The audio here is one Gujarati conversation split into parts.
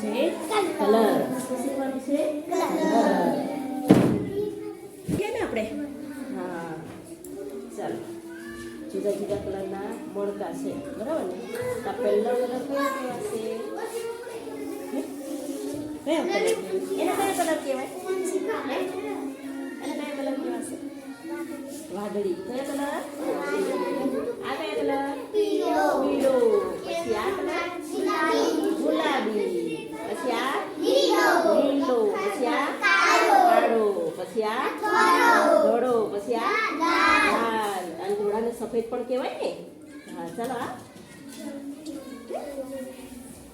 છે? કલર શું શીખવાનું છે કલર ને આપણે? હા. ચાલો. જુદા જુદા કલરના મણકા છે. બરાબર ને? પહેલો કલર કયો કહેવાશે એને કયો કલર કહેવાય? એને કયો કલર કહેવાશે વાદળી. કયો કલર? આ કયો કલર પીળો પછી આ કલર ગુલાબી પછી આ લીલો પછી આ કાળો પછી આ ધોળો પછી આ લાલ અને ધોળાને સફેદ પણ કહેવાય ને? હા ચાલો આ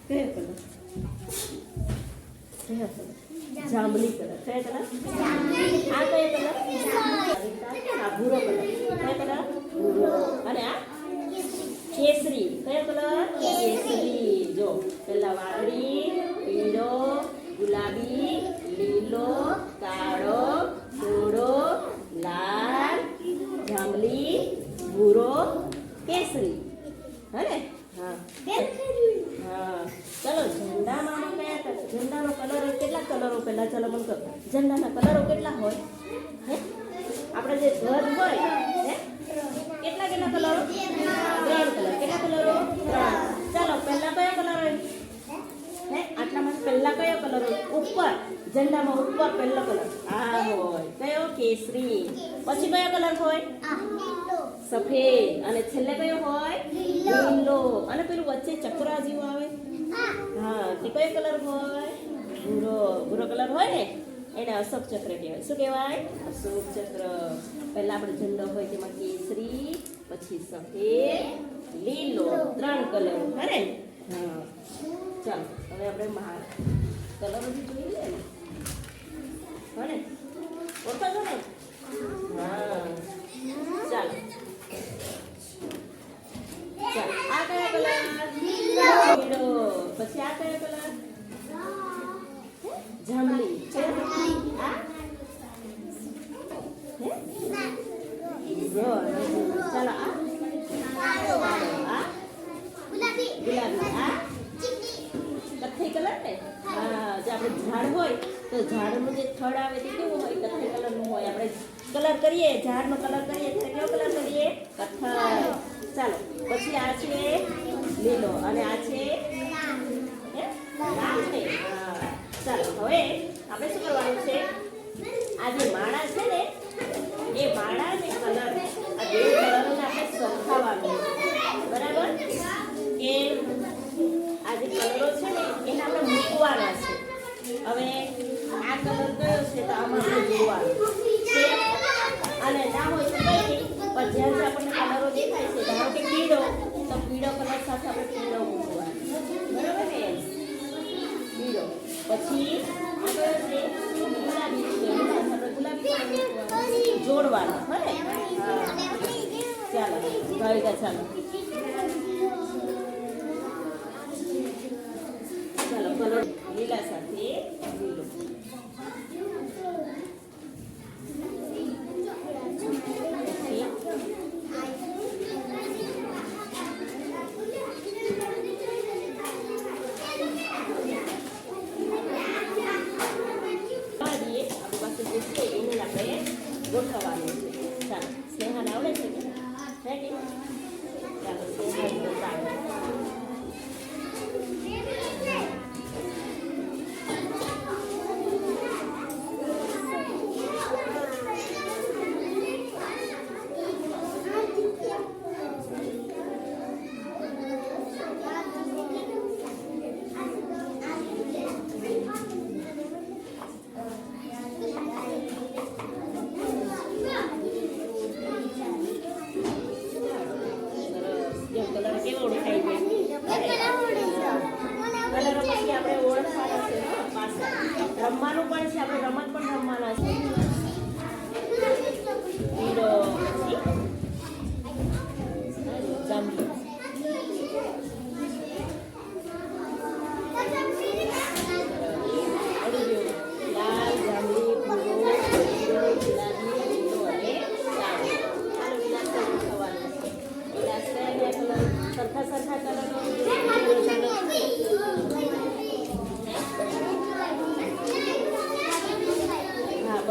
કયો કલર? કયો કલર? જાંબલી કલર. કયો કલર? આ કયો કલર? આ ભૂરો કલર કયો કલર ભૂરો અને આ કેસરી કયો કલર કેસરી જો પેલા વાદળી પીળો ગુલાબી લીલો કાળો ધોળો લાલ જાંબલી ભૂરો કેસરી હે હા હા ચલો ઝંડામાં કયા કલર ઝંડાનો કલર કેટલા કલરો પહેલા ચલો મને કહો ઝંડાના કલરો કેટલા હોય? હે? આપણે જે ધ્વજ હોય હે? કેટલા કેટલા કલરો? ત્રણ કલર. કેટલા કલરો? ચાલો પહેલા કયો કલર હોય? હે? આટલામાં પહેલા કયો કલર હોય? ઉપર. ઝંડામાં ઉપર પહેલો કલર. આ હોય. કયો? કેસરી. પછી કયો કલર હોય? સફેદ. અને છેલ્લે કયો હોય? લીલો. અને પેલું વચ્ચે ચક્રા જેવું આવે હા તે કયો કલર હોય? ભૂરો. ભૂરો કલર હોય ને? એને અશોક ચક્ર કહેવાય. શું કહેવાય? અશોક ચક્ર. પહેલા આપણે ઝંડો હોય તેમાં કેસરી પછી સફેદ, લીલો, ત્રણ કલર હે હા. ચાલો, હવે આપણે મહા કલર બી જોઈ લે ને. હા ઓળખો છો ને? હા. ચાલો. ચાલો, આ કયો પછી આ કયા કલર? જાંબલી જે થડ આવે તે કેવું હોય? કથ્થઈ કલરનું હોય. આપણે કલર કરીએ ઝાડનો કલર કરીએ ત્યારે કેવો કલર કરીએ? કથ્થઈ. ચાલો, પછી આ છે લીલો અને આ છે? લાલ છે. ચાલો, હવે આપણે શું કરવાનું છે? આ જે માળા છે ને એ માળા ને કલર આ બે કલરોને આપણે સરખાવવાનું બરાબર કે આ જે કલરો છે ને એને આપણે મૂકવાના છે હવે કયો છે તો આમાં આપણે જોવાનું અને ના હોય તો પણ જ્યાં જ્યાં આપણને કલરો દેખાય છે ધારો કે પીળો તો પીળો કલર સાથે આપણે પીળો મૂકવાનો બરાબર ને પીળો પછી. જોડવાનો હા ચાલો ચાલો ચાલો કલર લીલા સાથે લીલો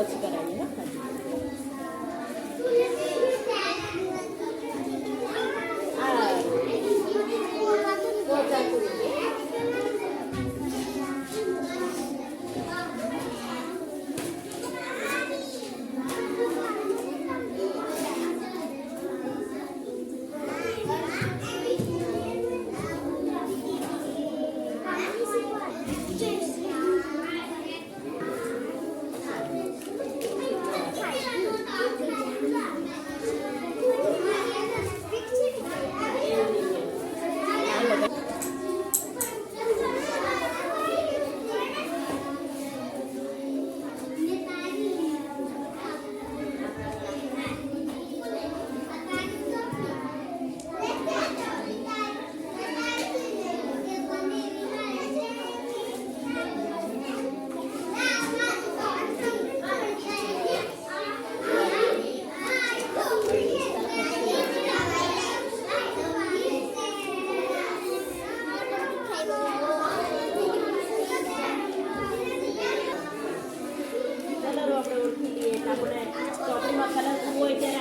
પછી કરાવીએ હા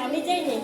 আমি যাইনি।